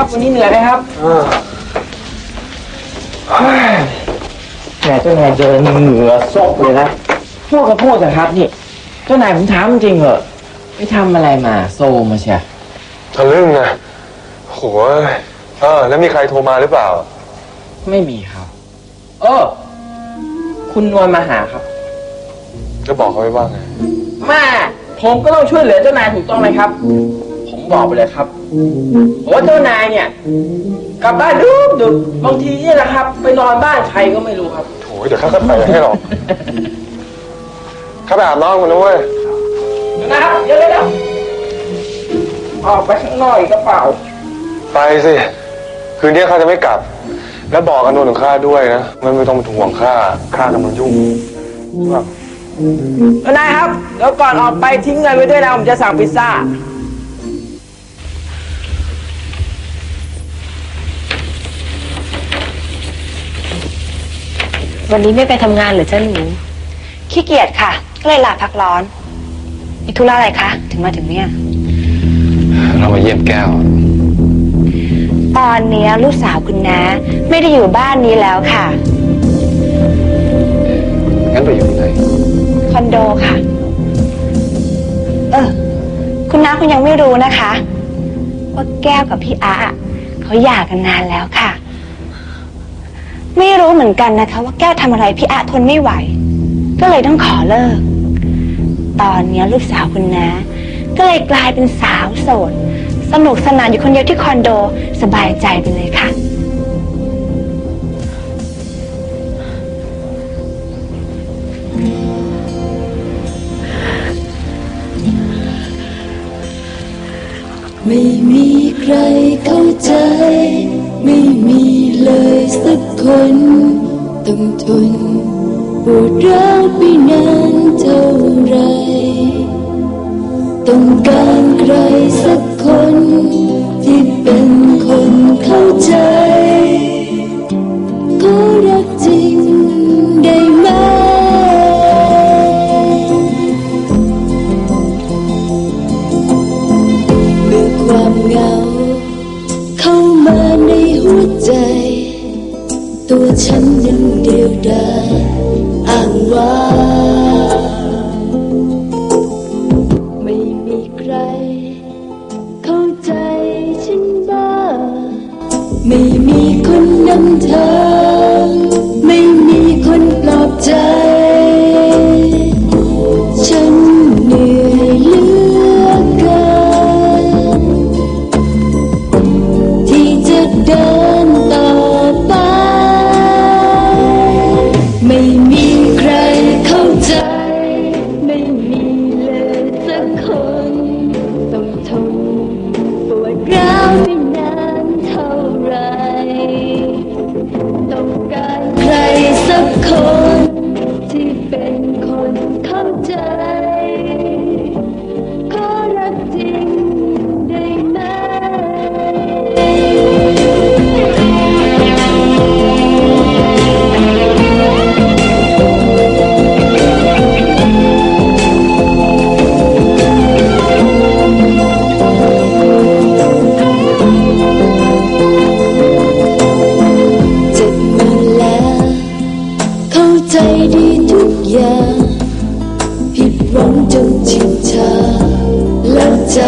ครับ วันนี้เหนื่อยไหมครับอ่าแหมเจ้านายเดินเหงื่อซกเลยนะพูดก็พูดเถอะครับนี่ เจ้านายผมถามจริงเหอะไปทำอะไรมาโซมาเชียทะลึ่งนะโหยเออแล้วมีใครโทรมาหรือเปล่า ไม่มีครับ เออ คุณนวลมาหาครับ จะบอกเขาไว้ว่าไงแม่ผมก็ต้องช่วยเหลือเจ้านายถูกต้องไหมครับผม บอกไปเลยครับว่าเจ้านายเนี่ย กลับบ้านดึกดึกบางทีเนี่ยนะครับ ไปนอนบ้านใครก็ไม่รู้ครับโถยเดี๋ยวข้าก็ไปให้หรอกข้าไปอาบน้ำกันนะเว้ยนะครับเดี๋ยวเดี๋ยวเดี๋ยวออกไปข้างนอกอีกกระเป๋า ไปสิ คืนนี้ข้าจะไม่กลับ แล้วบอกกันนวลของข้าด้วยนะมันไม่ต้องเป็นห่วงข้าข้ากำลังยุ่งว่าเจ้านายครับเดี๋ยวก่อนออกไปทิ้งเงินไว้ด้วยนะผมจะสั่งพิซซ่า วันนี้ไม่ไปทำงานเหรือจ้าหนูขี้เกียจค่ะ ก็เลยลาพักร้อน มีธุระอะไรคะ ถึงมาถึงเนี่ย เรามาเยี่ยมแก้ว ตอนเนี้ยลูกสาวคุณน้าไม่ได้อยู่บ้านนี้แล้วค่ะ งั้นไปอยู่ที่ไหน คอนโดค่ะ เออ คุณน้าคุณยังไม่รู้นะคะ ว่าแก้วกับพี่อาอะเขาหย่ากันนานแล้วค่ะ ไม่รู้เหมือนกันนะคะ ว่าแก้วทำอะไรพี่อาทนไม่ไหว ก็เลยต้องขอเลิก ตอนนี้ลูกสาวคุณน้าก็เลยกลายเป็นสาวโสด สนุกสนานอยู่คนเดียวที่คอนโดสบายใจไปเลยค่ะ ไม่มีใครเข้าใจ ไม่มีเลยสัก คนต้องทนปวดร้าวไปนานเท่าไร ต้องการใครสักคน ที่เป็นคนเข้าใจขอรักจริงได้ไหมเมื่อความเหงา เข้ามาในหัวใจ ตั ใจดีทุกอย่าง ผิดหวังจนชินชาแล้วใจ